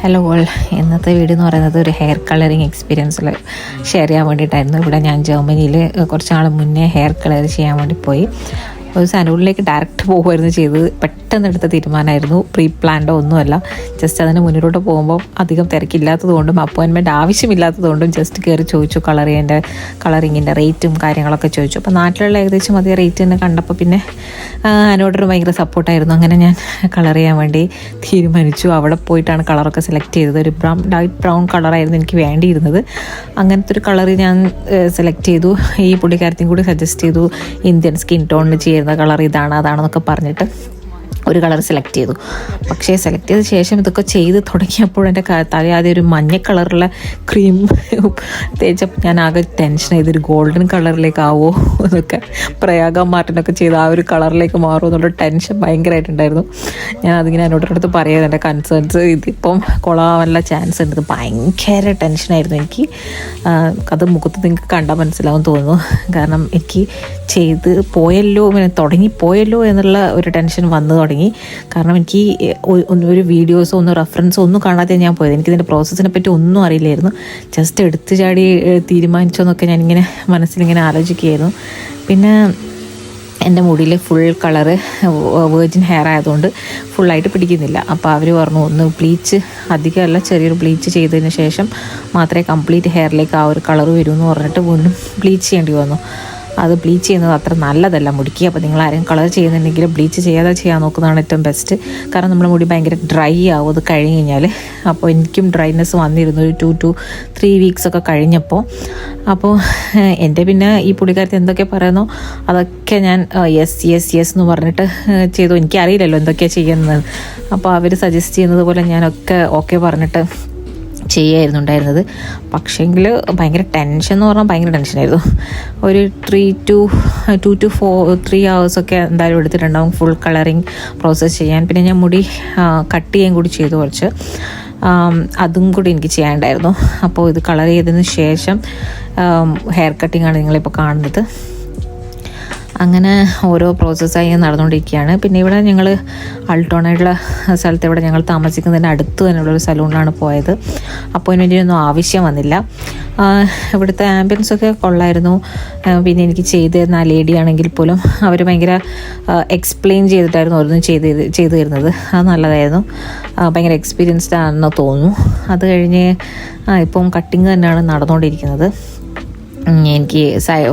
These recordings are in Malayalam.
ഹലോ ഓൾ ഇന്നത്തെ വീഡിയോ എന്ന് പറയുന്നത് ഒരു ഹെയർ കളറിങ് എക്സ്പീരിയൻസിൽ ഷെയർ ചെയ്യാൻ വേണ്ടിയിട്ടായിരുന്നു. ഇവിടെ ഞാൻ ജർമ്മനിയിൽ കുറച്ച് നാൾ മുന്നേ ഹെയർ കളർ ചെയ്യാൻ വേണ്ടി പോയി. ഒരു സലൂണിലേക്ക് ഡയറക്റ്റ് പോകുമായിരുന്നു ചെയ്തത്. പെട്ടെന്ന് എടുത്ത തീരുമാനമായിരുന്നു. പ്രീ പ്ലാൻഡോ ഒന്നുമല്ല. ജസ്റ്റ് അതിന് മുന്നിലോട്ട് പോകുമ്പോൾ അധികം തിരക്കില്ലാത്തതുകൊണ്ടും അപ്പോയിൻമെന്റ് ആവശ്യമില്ലാത്തതുകൊണ്ടും ജസ്റ്റ് കയറി ചോദിച്ചു കളറിങ്ങിന്റെ കളറിങ്ങിന്റെ റേറ്റും കാര്യങ്ങളൊക്കെ ചോദിച്ചു. അപ്പോൾ നാട്ടിലുള്ള ഏകദേശം അതേ റേറ്റ് തന്നെ കണ്ടപ്പോൾ പിന്നെ അതിനോടൊരു ഭയങ്കര സപ്പോർട്ടായിരുന്നു അങ്ങനെ ഞാൻ കളർ ചെയ്യാൻ വേണ്ടി തീരുമാനിച്ചു. അവിടെ പോയിട്ടാണ് കളറൊക്കെ സെലക്ട് ചെയ്തത്. ഒരു ബ്രൗൺ ലൈറ്റ് ബ്രൗൺ കളറായിരുന്നു എനിക്ക് വേണ്ടിയിരുന്നത്. അങ്ങനത്തെ ഒരു കളർ ഞാൻ സെലക്ട് ചെയ്തു. ഈ പുള്ളിക്കാരത്തെയും കൂടി സജസ്റ്റ് ചെയ്തു ഇന്ത്യൻ സ്കിൻ ടോണിന് ചേരുന്ന കളർ ഇതാണ് അതാണെന്നൊക്കെ പറഞ്ഞിട്ട്. ഒരു കളർ സെലക്ട് ചെയ്തു. പക്ഷേ സെലക്ട് ചെയ്ത ശേഷം ഇതൊക്കെ ചെയ്ത് തുടങ്ങിയപ്പോൾ എന്റെ തലയാതെ ഒരു മഞ്ഞ കളറുള്ള ക്രീം തേച്ചപ്പോൾ ഞാൻ ആകെ ടെൻഷൻ ഇതൊരു ഗോൾഡൻ കളറിലേക്ക് ആവോ എന്നൊക്കെ പ്രയാഗ മാർട്ടിനൊക്കെ ചെയ്ത് ആ ഒരു കളറിലേക്ക് മാറുമോ എന്നുള്ള ടെൻഷൻ ഭയങ്കരമായിട്ടുണ്ടായിരുന്നു. ഞാൻ അതിങ്ങനെ എന്നോട് അടുത്ത് പറയാതെ എന്റെ കൺസേൺസ് ഇതിപ്പം കൊളാവാനുള്ള ചാൻസ് ഉണ്ട്. ഭയങ്കര ടെൻഷനായിരുന്നു എനിക്ക്. അത് മുഖത്ത് നിങ്ങൾക്ക് കണ്ടാൽ മനസ്സിലാവും തോന്നുന്നു. കാരണം എനിക്ക് ചെയ്ത് പോയല്ലോ തുടങ്ങി പോയല്ലോ എന്നുള്ള ഒരു ടെൻഷൻ വന്നു തുടങ്ങി. കാരണം എനിക്ക് ഒരു വീഡിയോസോ ഒന്നും റെഫറൻസോ ഒന്നും കാണാതെ ഞാൻ പോയത്. എനിക്കിതിന്റെ പ്രോസസ്സിനെ പറ്റി ഒന്നും അറിയില്ലായിരുന്നു. ജസ്റ്റ് എടുത്തു ചാടി തീരുമാനിച്ചോന്നൊക്കെ ഞാനിങ്ങനെ മനസ്സിലിങ്ങനെ ആലോചിക്കുകയായിരുന്നു. പിന്നെ എന്റെ മുടിയിൽ ഫുൾ കളറ് വേർജിൻ ഹെയർ ആയതുകൊണ്ട് ഫുള്ളായിട്ട് പിടിക്കുന്നില്ല. അപ്പോൾ അവർ പറഞ്ഞു ഒന്ന് ബ്ലീച്ച് അധികമല്ല ചെറിയൊരു ബ്ലീച്ച് ചെയ്തതിന് ശേഷം മാത്രമേ കംപ്ലീറ്റ് ഹെയറിലേക്ക് ആ ഒരു കളർ വരൂ എന്ന് പറഞ്ഞിട്ട് വീണ്ടും ബ്ലീച്ച് ചെയ്യേണ്ടി വന്നു. അത് ബ്ലീച്ച് ചെയ്യുന്നത് അത്ര നല്ലതല്ല മുടിക്ക്. അപ്പോൾ നിങ്ങൾ ആരെങ്കിലും കളർ ചെയ്യുന്നുണ്ടെങ്കിൽ ബ്ലീച്ച് ചെയ്യാതെ ചെയ്യാൻ നോക്കുന്നതാണ് ഏറ്റവും ബെസ്റ്റ് കാരണം നമ്മുടെ മുടി ഭയങ്കര ഡ്രൈ ആവും. അത് കഴിഞ്ഞ് കഴിഞ്ഞാൽ അപ്പോൾ എനിക്കും ഡ്രൈനെസ് വന്നിരുന്നു. ഒരു ടു ടു ത്രീ വീക്സ് ഒക്കെ കഴിഞ്ഞപ്പോൾ അപ്പോൾ എന്റെ പിന്നെ ഈ പുള്ളിക്കാരത്തെ എന്തൊക്കെ പറയുന്നോ അതൊക്കെ ഞാൻ യെസ് യെസ് യെസ് എന്ന് പറഞ്ഞിട്ട് ചെയ്തു. എനിക്കറിയില്ലല്ലോ എന്തൊക്കെയാണ് ചെയ്യുന്നത്. അപ്പോൾ അവർ സജസ്റ്റ് ചെയ്യുന്നത് പോലെ ഞാനൊക്കെ ഓക്കെ പറഞ്ഞിട്ട് ചെയ്യായിരുന്നു ഉണ്ടായിരുന്നത് പക്ഷേങ്കിൽ ഭയങ്കര ടെൻഷൻ എന്ന് പറഞ്ഞാൽ ഭയങ്കര ടെൻഷനായിരുന്നു ഒരു three two two two four three ഹവേഴ്സൊക്കെ എന്തായാലും എടുത്തിട്ടുണ്ടാവും ഫുൾ കളറിങ് പ്രോസസ്സ് ചെയ്യാൻ. പിന്നെ ഞാൻ മുടി കട്ട് ചെയ്യാൻ കൂടി ചെയ്തു കുറച്ച്. അതും കൂടി എനിക്ക് ചെയ്യാനുണ്ടായിരുന്നു. അപ്പോൾ ഇത് കളർ ചെയ്തതിന് ശേഷം ഹെയർ കട്ടിങ്ങാണ് നിങ്ങളിപ്പോൾ കാണുന്നത്. അങ്ങനെ ഓരോ പ്രോസസ്സായി നടന്നുകൊണ്ടിരിക്കുകയാണ്. പിന്നെ ഇവിടെ ഞങ്ങൾ അൾട്ടോണയുള്ള സ്ഥലത്ത് ഇവിടെ ഞങ്ങൾ താമസിക്കുന്നതിന് അടുത്ത് തന്നെയുള്ളൊരു സലൂണിലാണ് പോയത്. അപ്പോയിൻമെന്റിനൊന്നും ആവശ്യം വന്നില്ല. ഇവിടുത്തെ ആംബുലൻസ് ഒക്കെ കൊള്ളായിരുന്നു. പിന്നെ എനിക്ക് ചെയ്ത് തരുന്ന ആ ലേഡി ആണെങ്കിൽ പോലും അവർ ഭയങ്കര എക്സ്പ്ലെയിൻ ചെയ്തിട്ടായിരുന്നു ഓരോന്നും ചെയ്ത് ചെയ്തു തരുന്നത്. അത് നല്ലതായിരുന്നു. ഭയങ്കര എക്സ്പീരിയൻസ്ഡ് ആണെന്ന് തോന്നുന്നു. അത് കഴിഞ്ഞ് ഇപ്പം കട്ടിങ് തന്നെയാണ് നടന്നുകൊണ്ടിരിക്കുന്നത്. എനിക്ക്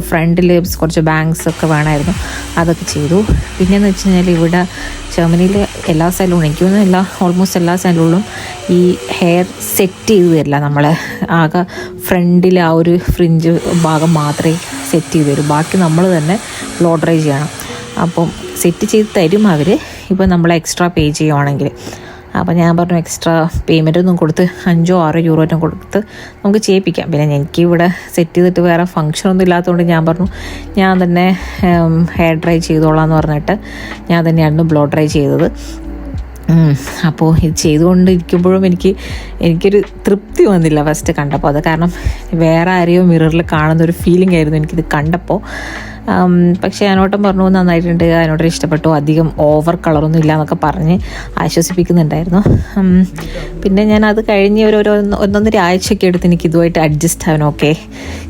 ഫ്രണ്ടിൽ കുറച്ച് ബാങ്ക്സ് ഒക്കെ വേണമായിരുന്നു അതൊക്കെ ചെയ്തു. പിന്നെയെന്ന് വെച്ച് കഴിഞ്ഞാൽ ഇവിടെ ജർമ്മനിയിൽ എല്ലാ സ്ഥലവും എനിക്ക് തോന്നുന്നു എല്ലാ ഓൾമോസ്റ്റ് എല്ലാ സ്ഥലങ്ങളിലും ഈ ഹെയർ സെറ്റ് ചെയ്ത് തരില്ല നമ്മൾ ആകെ ഫ്രണ്ടിൽ ആ ഒരു ഫ്രിഞ്ച് ഭാഗം മാത്രമേ സെറ്റ് ചെയ്ത് തരൂ. ബാക്കി നമ്മൾ തന്നെ ലോഡറേജ് ചെയ്യണം. അപ്പം സെറ്റ് ചെയ്ത് തരും അവർ ഇപ്പം നമ്മൾ എക്സ്ട്രാ പേ ചെയ്യുവാണെങ്കിൽ അപ്പോൾ ഞാൻ പറഞ്ഞു എക്സ്ട്രാ പേയ്മെന്റ് ഒന്നും കൊടുത്ത് അഞ്ചോ ആറോ യൂറോ ഒന്നും കൊടുത്ത് നമുക്ക് ചെയ്യിപ്പിക്കാം. പിന്നെ എനിക്ക് ഇവിടെ സെറ്റ് ചെയ്തിട്ട് വേറെ ഫംഗ്ഷൻ ഒന്നും ഇല്ലാത്തതുകൊണ്ട് ഞാൻ പറഞ്ഞു ഞാൻ തന്നെ ഹെയർ ഡ്രൈ ചെയ്തോളാം എന്ന് പറഞ്ഞിട്ട് ഞാൻ തന്നെയായിരുന്നു ബ്ലോ ഡ്രൈ ചെയ്തത്. അപ്പോൾ ഇത് ചെയ്തുകൊണ്ടിരിക്കുമ്പോഴും എനിക്ക് എനിക്കൊരു തൃപ്തി വന്നില്ല ഫസ്റ്റ് കണ്ടപ്പോൾ അത് കാരണം വേറെ ആരെയോ മിററിൽ കാണുന്ന ഒരു ഫീലിംഗ് ആയിരുന്നു എനിക്കിത് കണ്ടപ്പോൾ പക്ഷേ അനോട്ടം പറഞ്ഞു നന്നായിട്ടുണ്ട്. അതിനോട്ട് ഇഷ്ടപ്പെട്ടു. അധികം ഓവർ കളറൊന്നും ഇല്ല എന്നൊക്കെ പറഞ്ഞ് ആശ്വസിപ്പിക്കുന്നുണ്ടായിരുന്നു. പിന്നെ ഞാൻ അത് കഴിഞ്ഞ് ഒരു ഒരു ഒന്നൊന്നര ആഴ്ചയൊക്കെ എടുത്ത് എനിക്ക് ഇതുമായിട്ട് അഡ്ജസ്റ്റ് ആവാൻ ഓക്കെ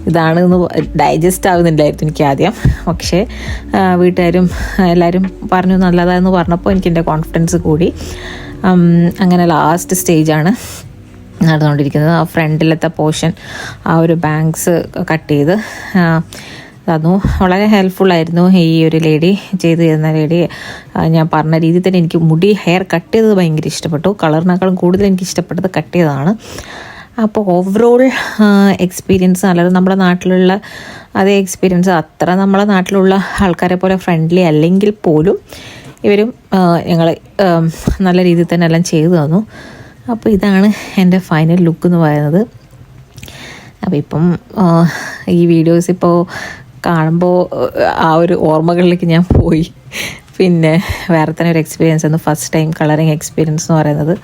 ഇതാണ് എന്ന് ഡൈജസ്റ്റ് ആവുന്നില്ലായിരുന്നു എനിക്ക് ആദ്യം. പക്ഷേ വീട്ടുകാരും എല്ലാവരും പറഞ്ഞു നല്ലതാണെന്ന് പറഞ്ഞപ്പോൾ എനിക്ക് എന്റെ കോൺഫിഡൻസ് കൂടി. അങ്ങനെ ലാസ്റ്റ് സ്റ്റേജാണ് നടന്നുകൊണ്ടിരിക്കുന്നത്. ആ ഫ്രണ്ടിലത്തെ പോർഷൻ ആ ഒരു ബാങ്ക്സ് കട്ട് ചെയ്ത് അതു വളരെ ഹെൽപ്ഫുള്ളായിരുന്നു ഈ ഒരു ലേഡി ചെയ്തു തരുന്ന ലേഡി ഞാൻ പറഞ്ഞ രീതിയിൽ തന്നെ എനിക്ക് മുടി ഹെയർ കട്ട് ചെയ്തത് ഭയങ്കര ഇഷ്ടപ്പെട്ടു. കളറിനേക്കാളും കൂടുതൽ എനിക്ക് ഇഷ്ടപ്പെട്ടത് കട്ട് ചെയ്തതാണ്. അപ്പോൾ ഓവറോൾ എക്സ്പീരിയൻസ് നല്ലത് നമ്മുടെ നാട്ടിലുള്ള അതേ എക്സ്പീരിയൻസ് അത്ര നമ്മളെ നാട്ടിലുള്ള ആൾക്കാരെ പോലെ ഫ്രണ്ട്ലി അല്ലെങ്കിൽ പോലും ഇവരും ഞങ്ങൾ നല്ല രീതിയിൽ തന്നെ എല്ലാം ചെയ്തു തന്നു. അപ്പോൾ ഇതാണ് എന്റെ ഫൈനൽ ലുക്ക് എന്ന് പറയുന്നത്. അപ്പോൾ ഇപ്പം ഈ വീഡിയോസ് ഇപ്പോൾ കാണുമ്പോൾ ആ ഒരു ഓർമ്മകളിലേക്ക് ഞാൻ പോയി. പിന്നെ വേറെ തന്നെ ഒരു എക്സ്പീരിയൻസ് ആണ് ഫസ്റ്റ് ടൈം കളറിങ് എക്സ്പീരിയൻസ് എന്ന് പറയുന്നത്.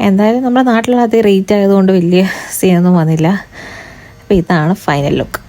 എന്തായാലും നമ്മുടെ നാട്ടിലുള്ള അതേ റേറ്റ് ആയതുകൊണ്ട് വലിയ സീനൊന്നും വന്നില്ല. അപ്പോൾ ഇതാണ് ഫൈനൽ ലുക്ക്